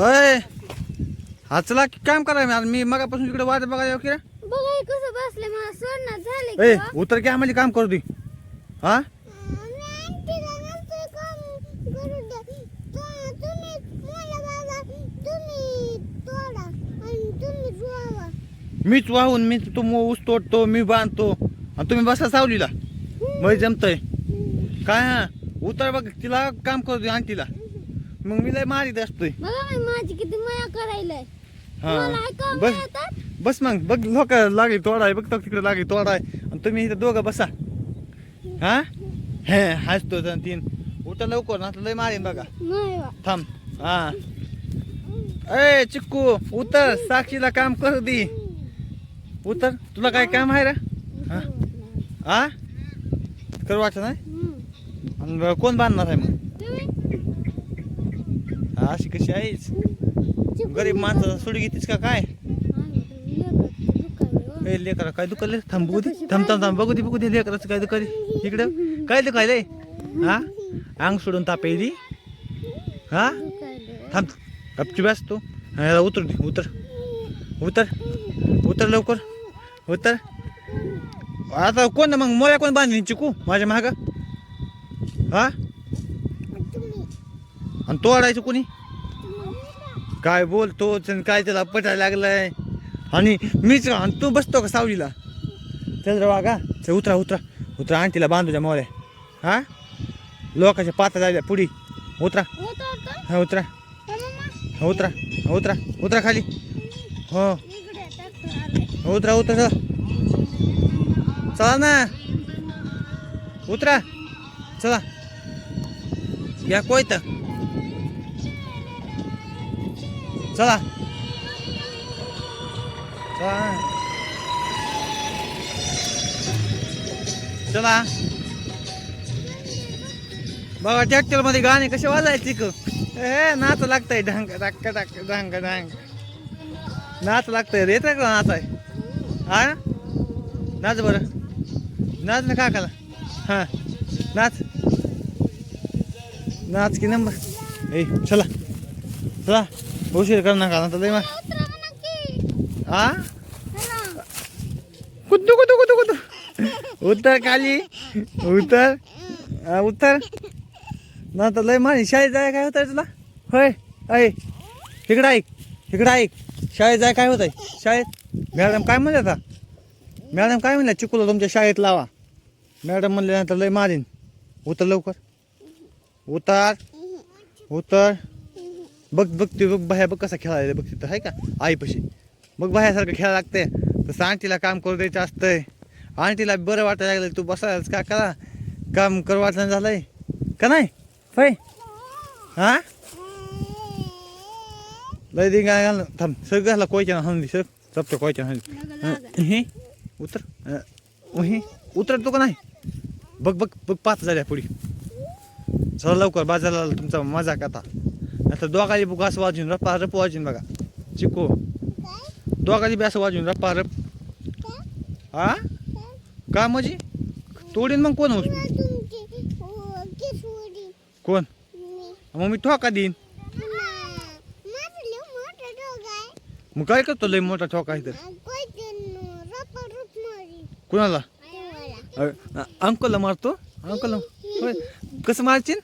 अय हा चला की काम करा मी मी मगापासून इकडे वाट बघा येऊ की? बघा हे कसं बसले मला सोडणार झाले ए की हो. उतर की आम्हाला काम करू दे. हा? मी काम करू द्या. तु- तुम्ही मला बघा, तुम्ही तोडा आणि तुम्ही जुळवा. मीच वाहून मी तो मो- ऊस तोडतो मी बांधतो. आणि तुम्ही बसा सावलीला. मग जमतय. काय हा? उतर बघ तिला काम करू दे आणि तिला मग मी लय मारीत असतोय. बघा माझी किती माया करायलाय. हा. बस येतात? बस मग बघ लोक लागे तोडाय बघ तिकडे लागे तोडाय आणि तुम्ही इथं दोघं बसा. हा? हे हसतो जण तीन. उतर लवकर ना लय मारीन बघा. नाही बा. थांब. हा. ए चिक्कू उतर. साक्षीला काम करू दे. उतर. तुला काय काम आहे रे? हा? हा? करू वाटत नाही? हम्म. आणि कोण बांधणार आहे मग? तुम्ही? अशी कशी आहेस? चिकून गरीब माणसाचा सोडी घेतीस का काय. ए लेकरा काय दुखले थांब बघू दे. थांब थांब थांब बघू दे बघू दे लेकराचं काय दुखायले? इकडं. काय दुखायले? हा? अंग सोडून ताप येईल हा. थांब गपची बस तू. हा, याला उतर दे उतर. उतर. उतर लवकर. उतर. आता कोण मग मोया कोण बांधली चिकू? माझ्या महाग हा? आणि तोडायचं कोणी? काय बोलतो आणि काय त्याला पटायला लागलाय? आणि मीच आणि तू बसतो का सावलीला? चल रवा का चल उतरा उतरा. उतरा आणि तिला बांधूच्या मोऱ्या. हा? लोकांच्या पाता जायला पुढी. उतरा. हा उतरा. हा उतरा. हा उतरा. उतरा खाली. हो. उतरा उतरा. चला ना. उतरा. चला. या कोयत. चला. चला. चला. बघा ट्रॅक्टरमध्ये गाणे कसे वाजायचे क ए नाच लागतंय. ढंग डक्क डक्क ढंग ढंग. नाच लागतंय रे येतं का नाच आहे हा? नाच बरं. नाच ना काकाला. हा. नाच. नाच की नंबर ए चला. चला. उशीर कर नका ना तर लय मा उतरा म्हणा की. हा? चला. कुद्दू कुद्दू कुद्दू कुद्दू उतर खाली उतर. हा, उतर. ना तर लय माणी शाळेत जाय काय होतंय तुला? होय. ऐ इकडं ऐक. इकडं ऐक. शाळेत जाय काय होत आहे शाळेत? मॅडम काय म्हणले आता? मॅडम काय म्हणल्या? चिकूला तुमच्या शाळेत लावा. मॅडम म्हणले नंतर लय मारीन. उतर लवकर. उतार. उतर. बघ बघ ते बघ बाह्या बघ कसा खेळायला बघ तिथं आहे का? आईपाशी. बघ बाह्यासारखं खेळायला लागतंय तसं आंटीला काम करू द्यायचं असतंय. आंटीला बरं वाटायला लागलं तू बसायलाच का? करा. काम करू वाटलं झालंय. का नाही? होय? हा? लय दे काय घाल थांब सर घाला कोयच्या हाणून सर. चपच्या कोयच्या हाणून हे उतर. हे उतर तू का नाही? बघ बघ बघ पाच झाल्या पुढे. चला लवकर बाजारला तुमचा मजाक आता. आता दोघाली बुक असं वाजून रप्पा रप वाजून बघा. चिको. दोघाली बी असं वाजून रप्पा रप हा? का म्हणजे तोडीन मग कोण उचलून? कोण? मग मी ठोका देईन. मग काय करतो लय मोठा ठोका आहे तर कुणाला अंकलला मारतो? अंकल कसं मारशील